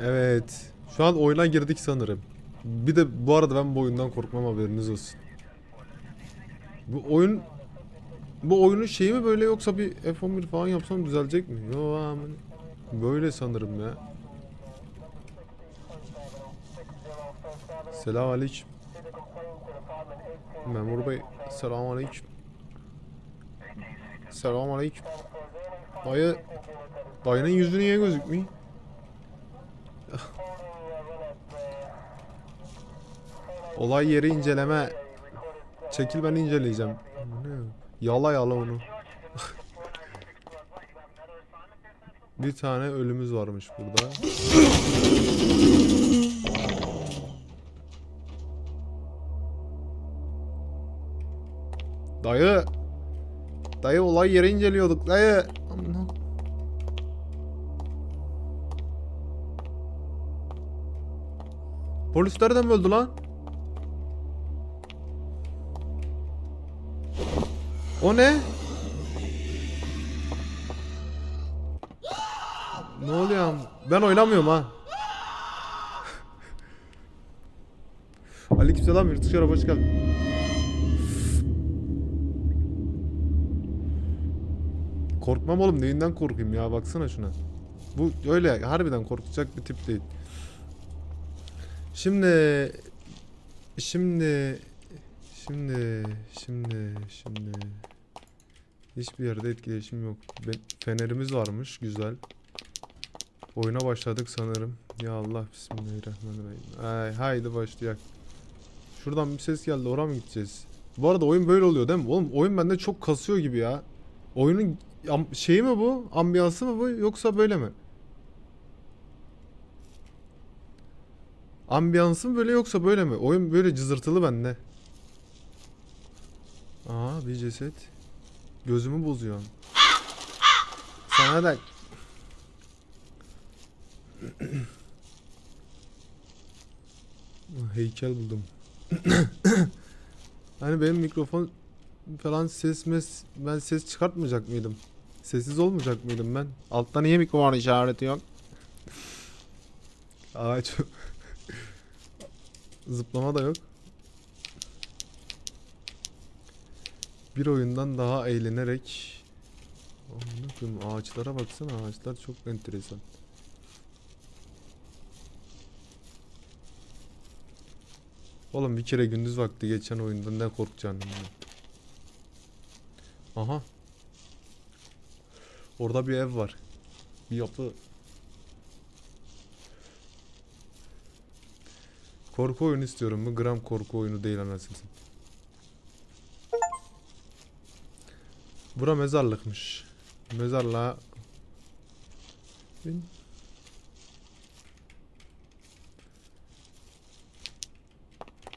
Evet. Şu an oyuna girdik sanırım. Bir de bu arada ben bu oyundan korkmam haberiniz olsun. Bu oyun bu oyunun şeyi mi böyle yoksa bir F11 falan yapsam düzelecek mi? Yo. Böyle sanırım ya. Selam aleyküm. Memur bey selam aleyküm. Selam aleyküm. Dayı Dayının yüzü niye gözükmüyor? Olay yeri inceleme. Çekil ben inceleyeceğim. Yala yala onu. Bir tane ölümüz varmış burada. Dayı. Dayı olay yeri inceliyorduk dayı. Polisler de mi öldü lan? O ne? Ne oluyor? Ben oynamıyorum ha. Aleykümselam yırtıcı araba hoş geldin. Korkmam oğlum neyinden korkayım ya baksana şuna. Bu öyle harbiden korkacak bir tip değil. Şimdi şimdi şimdi şimdi şimdi hiçbir yerde etkileşim yok. Ben, fenerimiz varmış güzel. Oyuna başladık sanırım. Ya Allah bismillahirrahmanirrahim. Ay, haydi başlayak. Şuradan bir ses geldi oraya mı gideceğiz? Bu arada oyun böyle oluyor değil mi? Oğlum oyun bende çok kasıyor gibi ya. Oyunun şeyi mi bu? Ambiyansı mı bu yoksa böyle mi? Ambiyansı mı böyle yoksa böyle mi? Oyun böyle cızırtılı bende. Aa bir ceset. Gözümü bozuyor. Sana da heykel buldum. hani benim mikrofon falan ses mes ben ses çıkartmayacak mıydım? Sessiz olmayacak mıydım ben? Altta niye mikrofon işareti yok? Ağaç. Zıplama da yok. Bir oyundan daha eğlenerek koyayım, ağaçlara baksana ağaçlar çok enteresan. Oğlum bir kere gündüz vakti geçen oyunda ne korkacaksın ya. Aha. Orada bir ev var. Bir yapı. Korku oyunu istiyorum bu gram korku oyunu değil anasını. Bura mezarlıkmış. Mezarlığa Bin.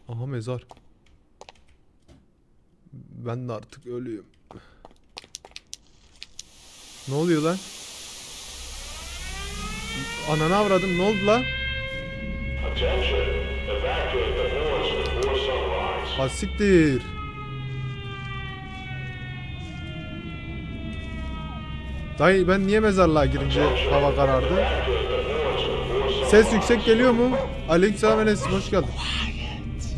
Aha mezar. Ben de artık ölüyüm. Ne oluyor lan? Ananı avradım ne oldu lan? Attention! Ha siktir. Dayı ben niye mezarlığa girince hava karardı? Ses yüksek geliyor mu? Aleykümselam Enes hoş geldin.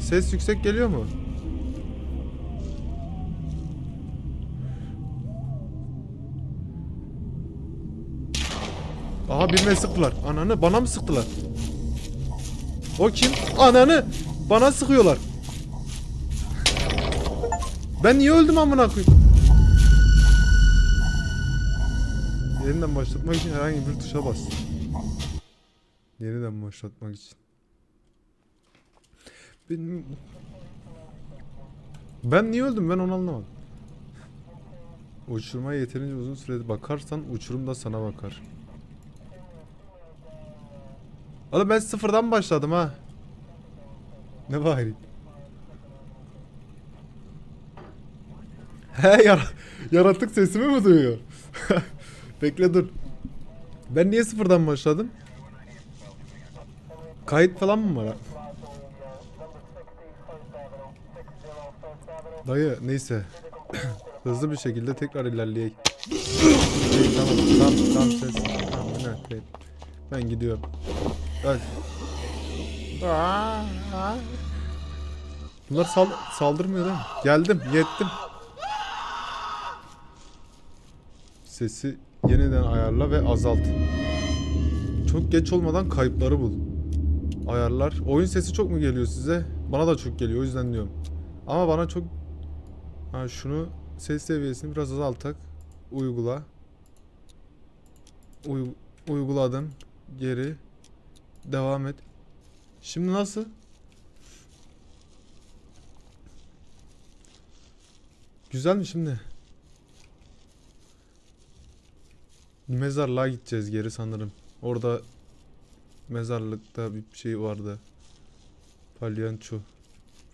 Ses yüksek geliyor mu? Aha birine sıktılar. Ananı bana mı sıktılar? O kim? Ananı bana sıkıyorlar. Ben niye öldüm amına koyayım? Yeniden başlatmak için herhangi bir tuşa bas. Yeniden başlatmak için. Benim... Ben niye öldüm ben onu anlamadım. Uçurmaya yeterince uzun sürede bakarsan uçurum da sana bakar. Oğlum ben sıfırdan başladım ha. Ne bari. He yara- yaratık sesimi mi duyuyor? Bekle dur. Ben niye sıfırdan başladım? Kayıt falan mı var? Dayı neyse. Hızlı bir şekilde tekrar ilerleyeyim. Hey, tamam tamam tamam ses. Tamam. Ben gidiyorum. Öl. Bunlar sal saldırmıyor değil mi? Geldim, yettim. Sesi yeniden ayarla ve azalt. Çok geç olmadan kayıpları bul. Ayarlar. Oyun sesi çok mu geliyor size? Bana da çok geliyor o yüzden diyorum. Ama bana çok... Ha şunu ses seviyesini biraz azaltak. Uygula. Uy- uyguladım. Geri. Devam et. Şimdi nasıl? Güzel mi şimdi? Mezarlığa gideceğiz geri sanırım. Orada mezarlıkta bir şey vardı. Palyanço.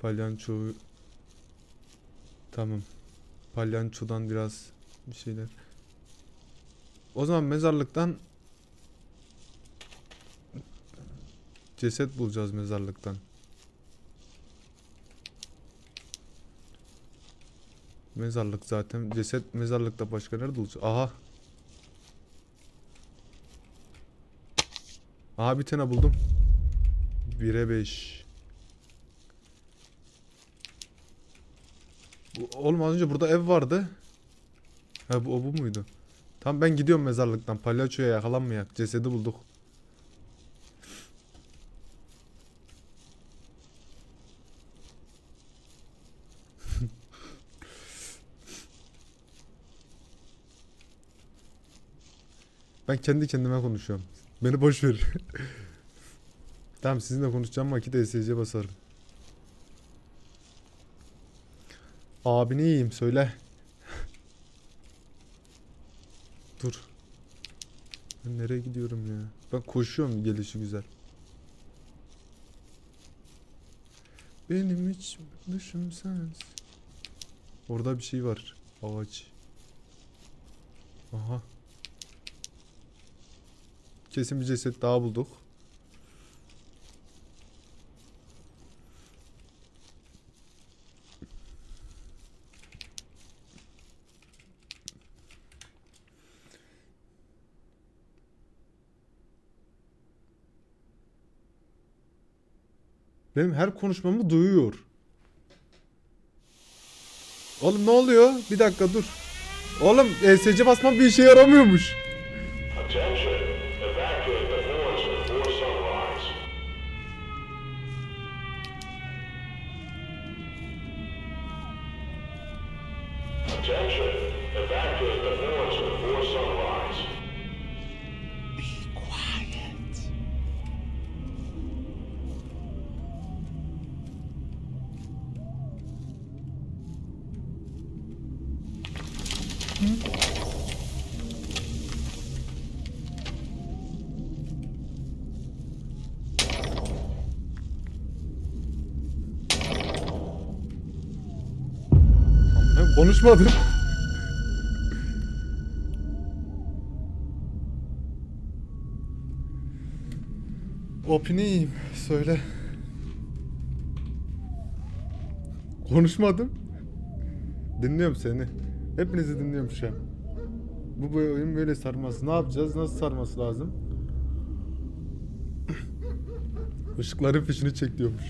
Palyanço. Tamam. Palyançodan biraz bir şeyler. O zaman mezarlıktan ceset bulacağız mezarlıktan. Mezarlık zaten. Ceset mezarlıkta başka nerede bulacağız? Aha. Aha bir tane buldum. 1'e 5. Bu, oğlum az önce burada ev vardı. Ha bu o bu muydu? Tamam ben gidiyorum mezarlıktan. Palyaçoya yakalanmayak. Cesedi bulduk. Ben kendi kendime konuşuyorum. Beni boş ver. tamam sizinle konuşacağım vakit ESC basarım. Abini iyiyim söyle. Dur. Ben nereye gidiyorum ya? Ben koşuyorum gelişi güzel. Benim hiç dışım sensin. Orada bir şey var. Ağaç. Aha. Kesin bir ceset daha bulduk. Benim her konuşmamı duyuyor. Oğlum ne oluyor? Bir dakika dur. Oğlum ESC basmam bir işe yaramıyormuş. Attention! Konuşmadım. Opiniyim. Söyle. Konuşmadım. Dinliyorum seni. Hepinizi dinliyorum şu an. Bu oyun böyle sarması. Ne yapacağız? Nasıl sarması lazım? Işıkların fişini çek diyormuş.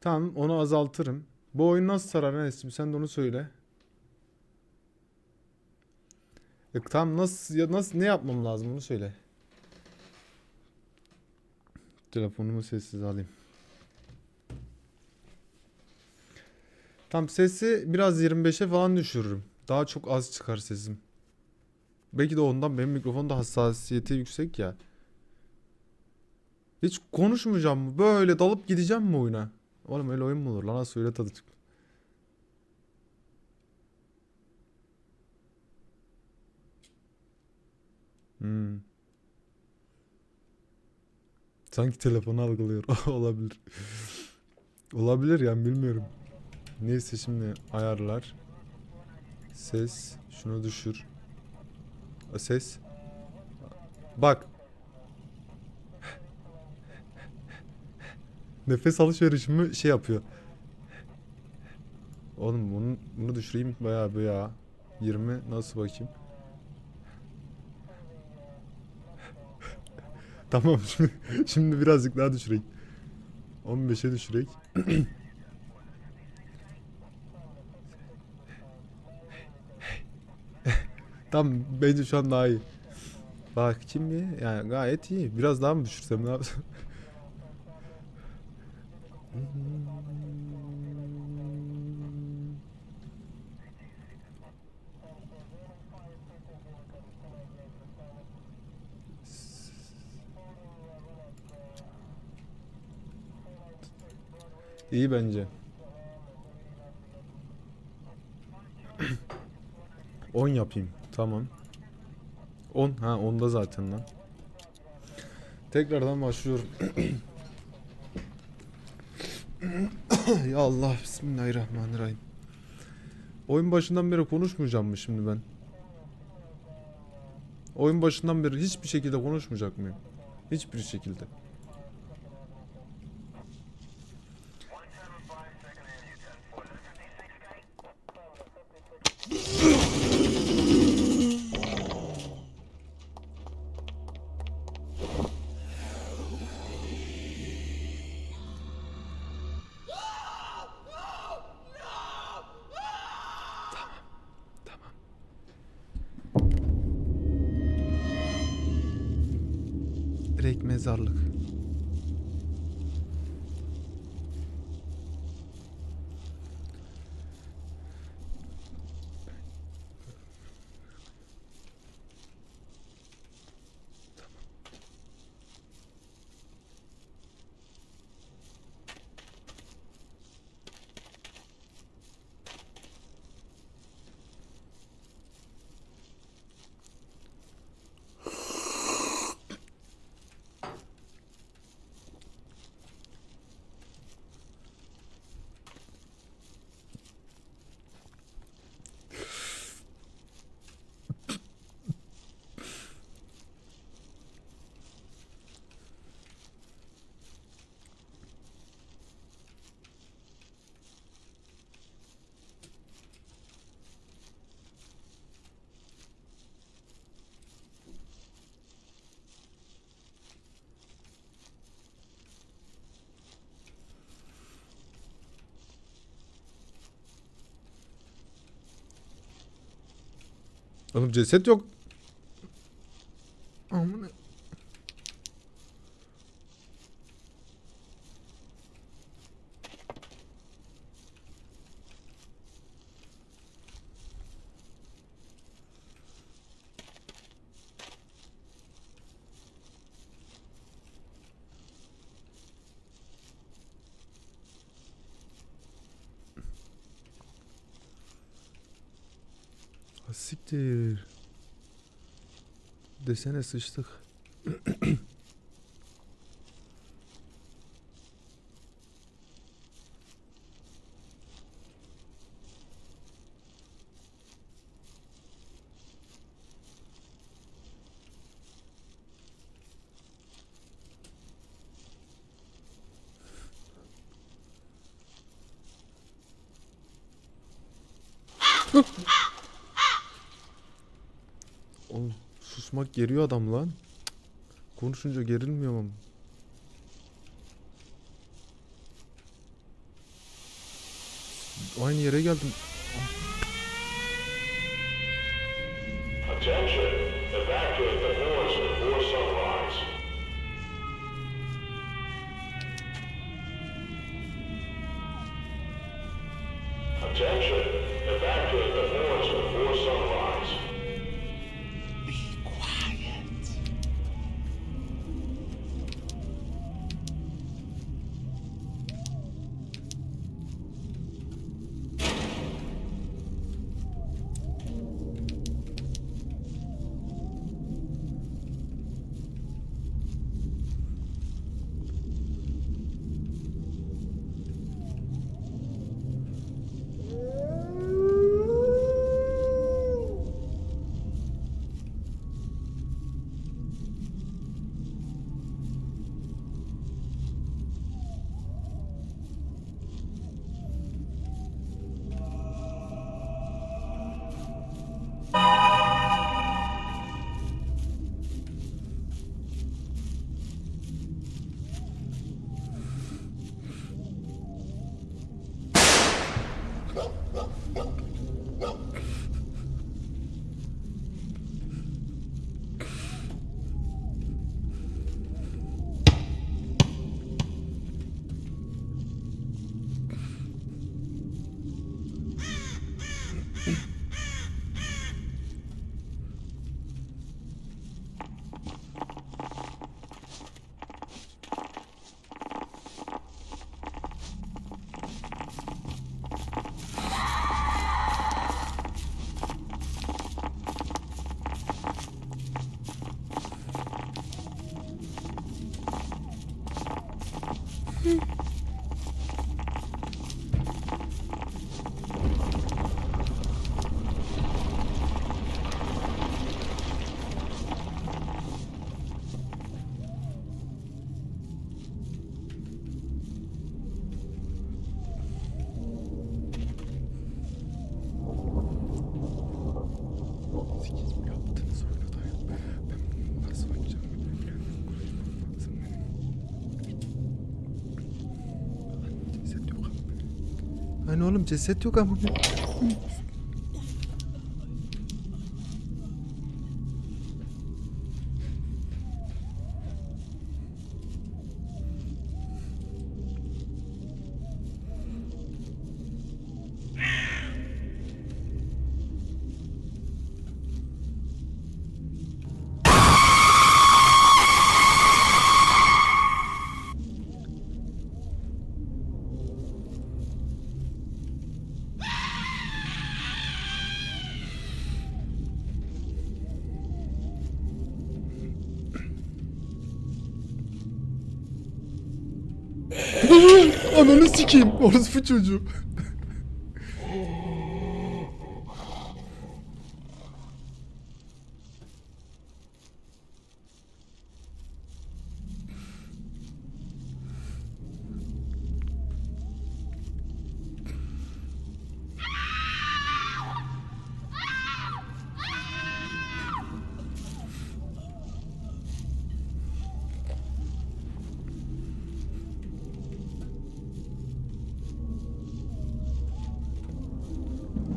Tamam onu azaltırım. Bu oyun nasıl sarar Enes'cim sen de onu söyle. E, tamam nasıl ya nasıl ne yapmam lazım onu söyle. Telefonumu sessiz alayım. Tam sesi biraz 25'e falan düşürürüm. Daha çok az çıkar sesim. Belki de ondan benim mikrofonda hassasiyeti yüksek ya. Hiç konuşmayacağım mı? Böyle dalıp gideceğim mi oyuna? Oğlum öyle oyun mu olur lan? Nasıl öyle tadı çıktı. Hmm. Sanki telefonu algılıyor. Olabilir. Olabilir yani bilmiyorum. Neyse şimdi ayarlar. Ses. Şunu düşür. Ses. Bak. Nefes alışverişimi şey yapıyor. Oğlum bunu, bunu düşüreyim bayağı bir ya. 20 nasıl bakayım? tamam şimdi, şimdi birazcık daha düşüreyim. 15'e düşürek. Tamam bence şu an daha iyi. Bak kim bir yani gayet iyi. Biraz daha mı düşürsem ne yapsam? İyi bence. 10 yapayım. Tamam. 10 ha onda zaten lan. Tekrardan başlıyorum. ya Allah bismillahirrahmanirrahim. Oyun başından beri konuşmayacağım mı şimdi ben? Oyun başından beri hiçbir şekilde konuşmayacak mıyım? Hiçbir şekilde. Direkt mezarlık. Oğlum ceset yok. Amına. Ha, Siktir. Desene sıçtık. Oğlum susmak geriyor adam lan. Konuşunca gerilmiyor mu? Aynı yere geldim. Attention, evacuate the horse oğlum ceset yok ama. Ananı sikeyim. Orospu çocuğu.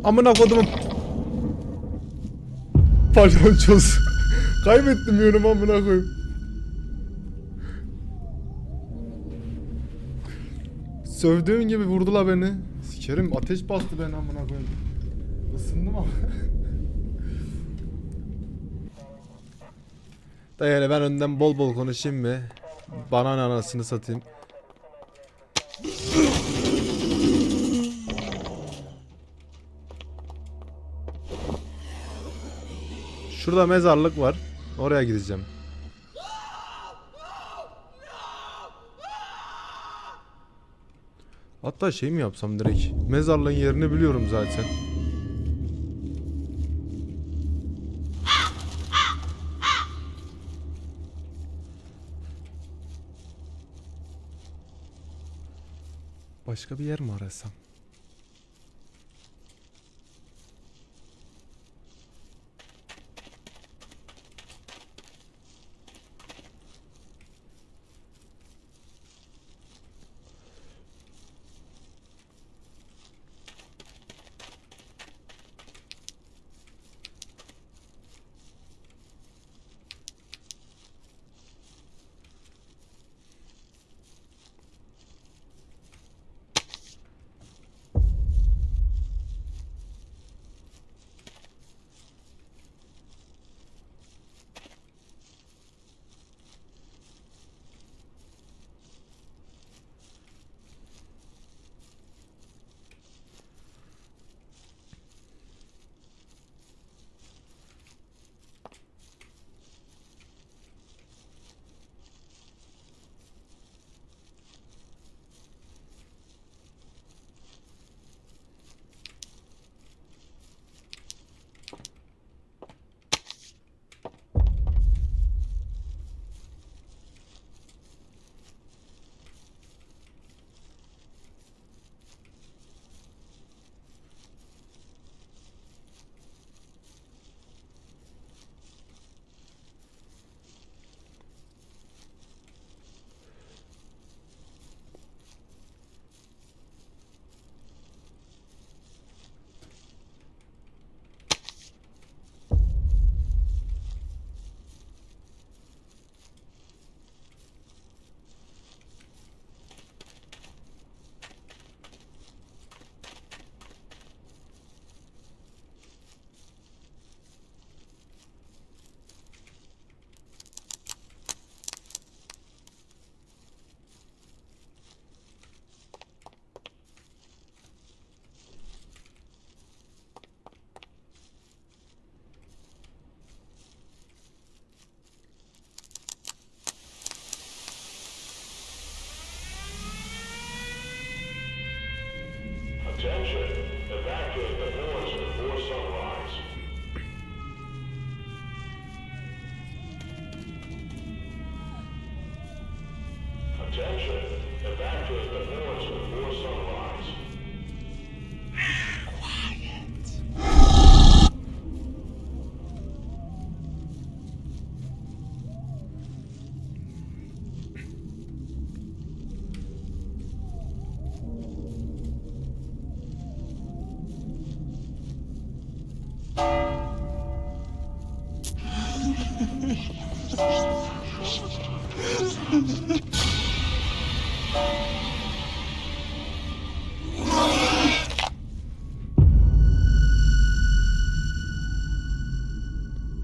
Amına kodumun. Palyaçoz. Kaybettim yönümü amına koyayım. Sövdüğün gibi vurdular beni. Sikerim ateş bastı beni amına koyayım. Isındım ama. Da yani ben önden bol bol konuşayım mı? Bana anasını satayım. Şurada mezarlık var. Oraya gideceğim. Hatta şey mi yapsam direkt? Mezarlığın yerini biliyorum zaten. Başka bir yer mi arasam?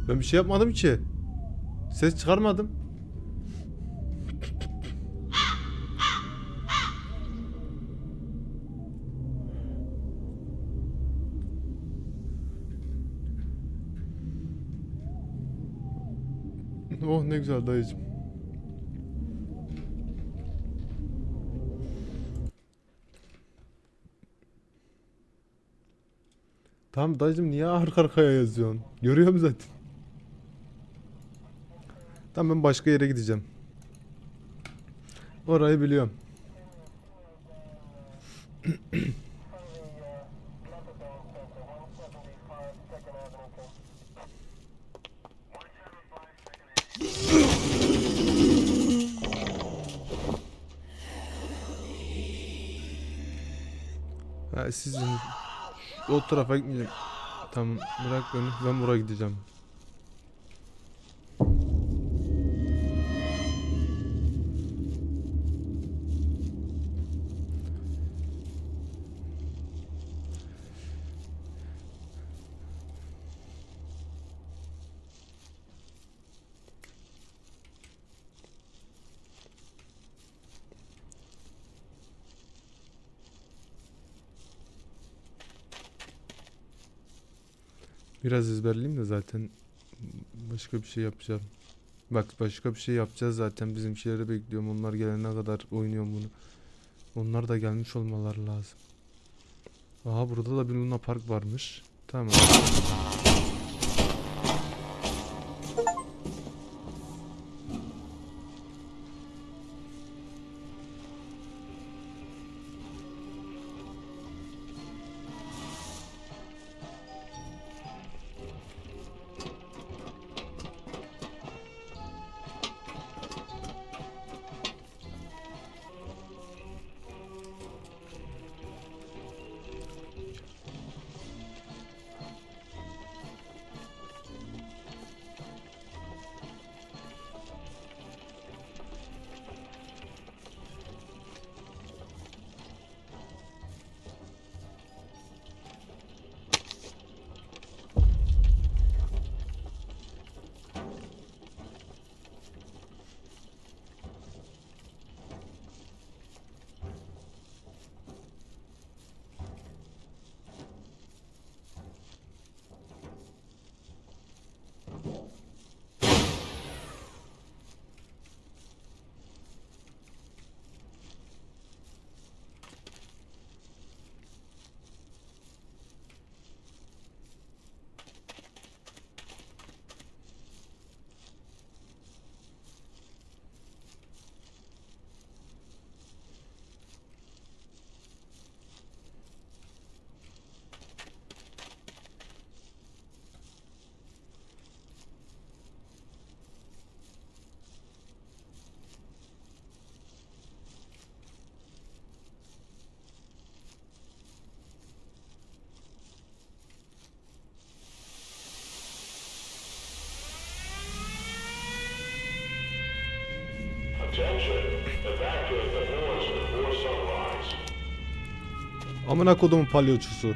Ben bir şey yapmadım ki. Ses çıkarmadım. Oh ne güzel dayıcım. Tamam dayıcım niye arka arkaya yazıyorsun? Görüyorum zaten. Tamam ben başka yere gideceğim. Orayı biliyorum. Ha, siz o tarafa gitmeyeceğim. Tamam bırak beni ben buraya gideceğim. Biraz ezberleyeyim de zaten başka bir şey yapacağım. Bak başka bir şey yapacağız zaten bizimkileri bekliyorum. Onlar gelene kadar oynuyorum bunu. Onlar da gelmiş olmaları lazım. Aha burada da bir Luna Park varmış. Tamam. Amına kodumun palyaçosu.